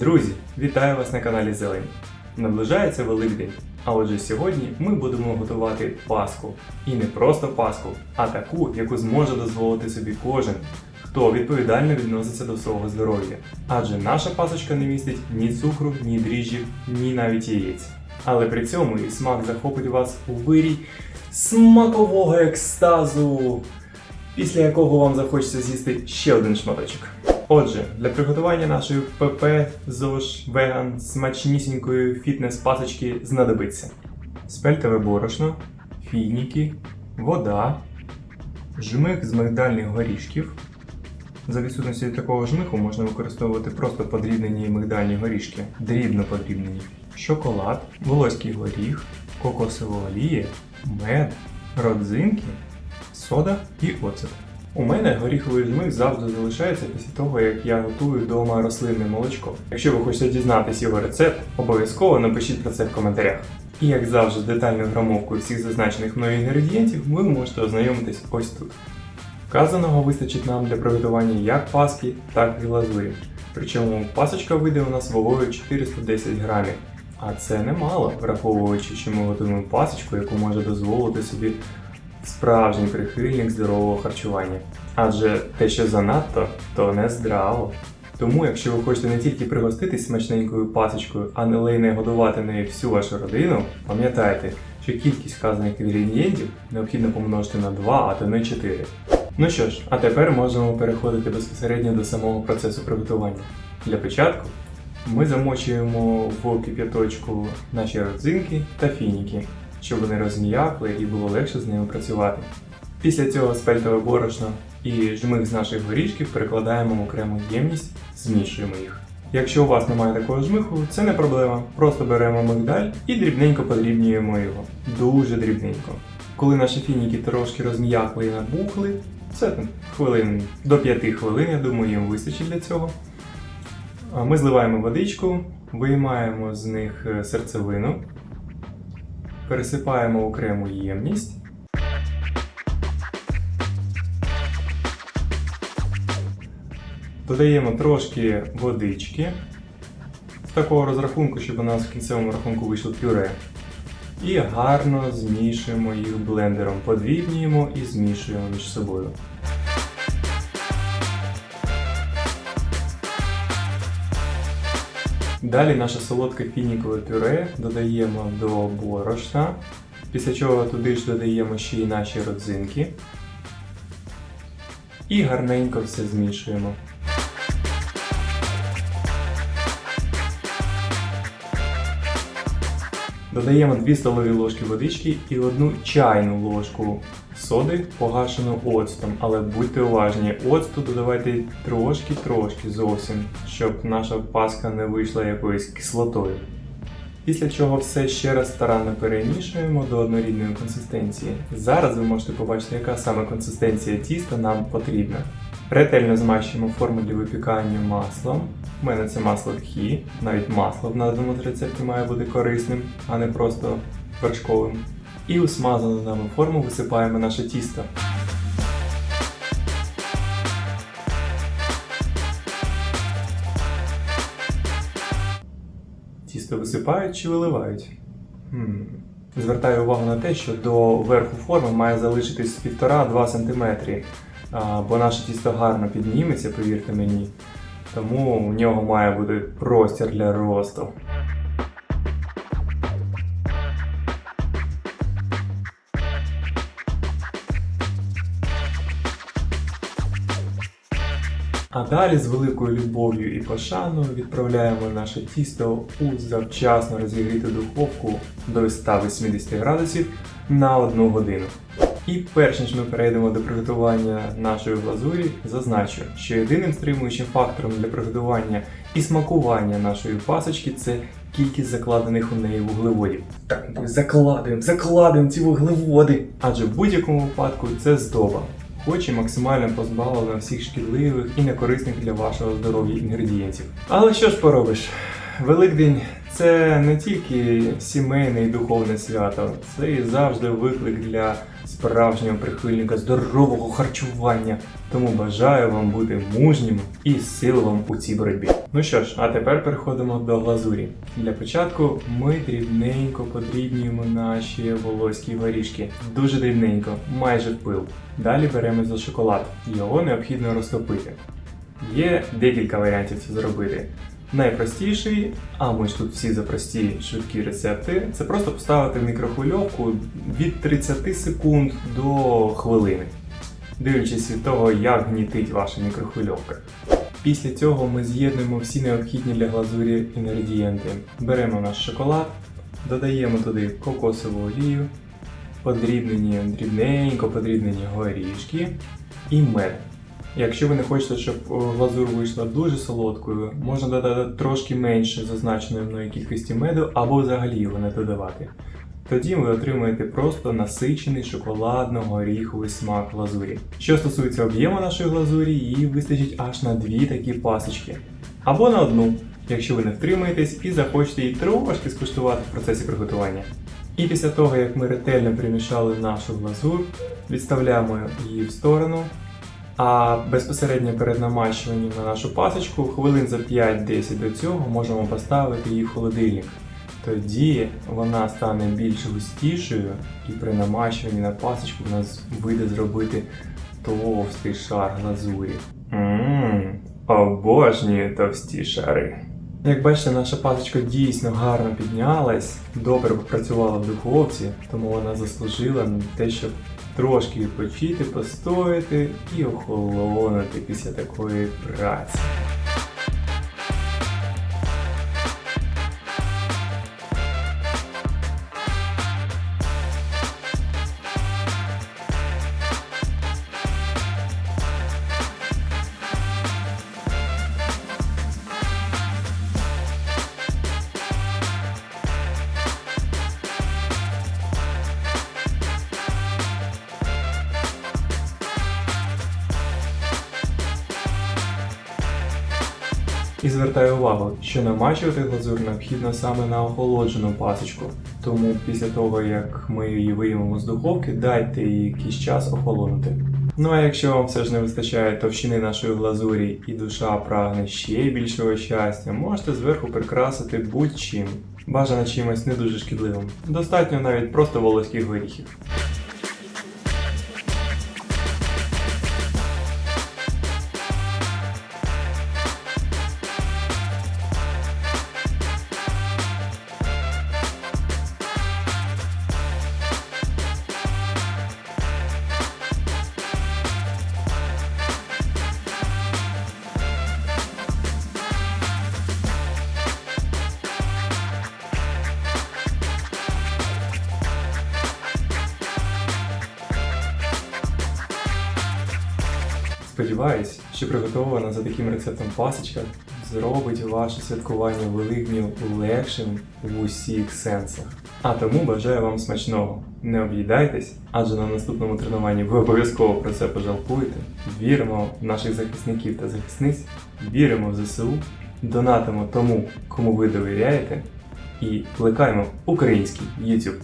Друзі, вітаю вас на каналі Зелень. Наближається Великдень. А отже, сьогодні ми будемо готувати паску. І не просто паску, а таку, яку зможе дозволити собі кожен, хто відповідально відноситься до свого здоров'я. Адже наша пасочка не містить ні цукру, ні дріжджів, ні навіть яєць. Але при цьому і смак захопить вас у вирій смакового екстазу, після якого вам захочеться з'їсти ще один шматочок. Отже, для приготування нашої ПП ЗОЖ веган смачнісінької фітнес-пасочки знадобиться спельтове борошно, фініки, вода, жмих з мигдальних горішків. За відсутності такого жмиху можна використовувати просто подрібнені мигдальні горішки, дрібно подрібнені, шоколад, волоський горіх, кокосова олія, мед, родзинки, сода і оцет. У мене горіховий жмих завжди залишається після того, як я готую вдома рослинне молочко. Якщо ви хочете дізнатись його рецепт, обов'язково напишіть про це в коментарях. І як завжди, детальною грамовкою всіх зазначених мною інгредієнтів ви можете ознайомитись ось тут. Вказаного вистачить нам для приготування як паски, так і глазурі. Причому пасочка вийде у нас вагою 410 грамів. А це немало, враховуючи, що ми готуємо пасочку, яку може дозволити собі справжній прихильник здорового харчування. Адже те, що занадто, то не здраво. Тому, якщо ви хочете не тільки пригоститись смачненькою пасочкою, а не й годувати нею всю вашу родину, пам'ятайте, що кількість вказаних інгредієнтів необхідно помножити на 2, а то не 4. Ну що ж, а тепер можемо переходити безпосередньо до самого процесу приготування. Для початку ми замочуємо в кип'яточку наші родзинки та фініки, щоб вони розм'якли і було легше з ними працювати. Після цього спельтове борошно і жмих з наших горішків перекладаємо в окрему ємність, змішуємо їх. Якщо у вас немає такого жмиху, це не проблема. Просто беремо мигдаль і дрібненько подрібнюємо його. Дуже дрібненько. Коли наші фініки трошки розм'якли і набухли, це там хвилин до 5 хвилин, я думаю, їм вистачить для цього. Ми зливаємо водичку, виймаємо з них е, серцевину, пересипаємо окрему ємність. Додаємо трошки водички з такого розрахунку, щоб у нас в кінцевому рахунку вийшло пюре. І гарно змішуємо їх блендером, Подвібнюємо і змішуємо між собою. Далі наше солодке фінікове пюре додаємо до борошна, після чого туди ж додаємо ще й наші родзинки. І гарненько все змішуємо. Додаємо 2 столові ложки водички і 1 чайну ложку соди, погашену оцтом. Але будьте уважні, оцту додавайте трошки-трошки зовсім, щоб наша паска не вийшла якоюсь кислотою. Після чого все ще раз старанно перемішуємо до однорідної консистенції. Зараз ви можете побачити, яка саме консистенція тіста нам потрібна. Ретельно змащуємо форму для випікання маслом. У мене це масло тхі, навіть масло в наданому рецепті має бути корисним, а не просто вершковим. І у смазану нами форму висипаємо наше тісто. Тісто висипають чи виливають? Хм. Звертаю увагу на те, що до верху форми має залишитись 1,5-2 см, бо наше тісто гарно підніметься, повірте мені. Тому у нього має бути простір для росту. А далі з великою любов'ю і пошаною відправляємо наше тісто у завчасно розігріту духовку до 180 градусів на 1 годину. І перш ніж ми перейдемо до приготування нашої глазурі, зазначу, що єдиним стримуючим фактором для приготування і смакування нашої пасочки це кількість закладених у неї вуглеводів. Так, ми закладуємо, закладуємо ці вуглеводи. Адже в будь-якому випадку це здоба, хоч і максимально позбавлено всіх шкідливих і некорисних для вашого здоров'я інгредієнтів. Але що ж поробиш? Великдень Це не тільки сімейне і духовне свято, це і завжди виклик для справжнього прихильника здорового харчування. Тому бажаю вам бути мужнім і сил вам у цій боротьбі. Ну що ж, а тепер переходимо до глазурі. Для початку ми дрібненько подрібнюємо наші волоські горішки. Дуже дрібненько, майже пил. Далі беремо за шоколад. Його необхідно розтопити. Є декілька варіантів це зробити. Найпростіший, а ми ж тут всі за прості швидкі рецепти, це просто поставити в мікрохвильовку від 30 секунд до хвилини, дивлячись від того, як гнітить ваша мікрохвильовка. Після цього ми з'єднуємо всі необхідні для глазурі інгредієнти. Беремо наш шоколад, додаємо туди кокосову олію, подрібнені дрібненько подрібнені горішки і мед. Якщо ви не хочете, щоб о, глазур вийшла дуже солодкою, можна додати трошки менше зазначеної мною кількості меду або взагалі його не додавати. Тоді ви отримаєте просто насичений шоколадно-горіховий смак глазурі. Що стосується об'єму нашої глазурі, її вистачить аж на дві такі пасочки. Або на одну, якщо ви не втримаєтесь і захочете її трошки скуштувати в процесі приготування. І після того, як ми ретельно перемішали нашу глазур, відставляємо її в сторону. А безпосередньо перед намащуванням на нашу пасочку, хвилин за 5-10 до цього можемо поставити її в холодильник. Тоді вона стане більш густішою, і при намащуванні на пасочку в нас вийде зробити товстий шар глазурі. Ммм, обожнюю товсті шари. Як бачите, наша пасочка дійсно гарно піднялась, добре попрацювала в духовці, тому вона заслужила на те, щоб трошки відпочити, постояти і охолонути після такої праці. І звертаю увагу, що намачувати глазур необхідно саме на охолоджену пасочку. Тому після того, як ми її виймемо з духовки, дайте їй якийсь час охолонути. Ну а якщо вам все ж не вистачає товщини нашої глазурі і душа прагне ще більшого щастя, можете зверху прикрасити будь-чим. Бажано чимось не дуже шкідливим. Достатньо навіть просто волоських горіхів. Сподіваюсь, що приготована за таким рецептом пасочка зробить ваше святкування Великдню легшим в усіх сенсах. А тому бажаю вам смачного. Не об'їдайтесь, адже на наступному тренуванні ви обов'язково про це пожалкуєте. Віримо в наших захисників та захисниць, віримо в ЗСУ, донатимо тому, кому ви довіряєте, і плекаємо український YouTube.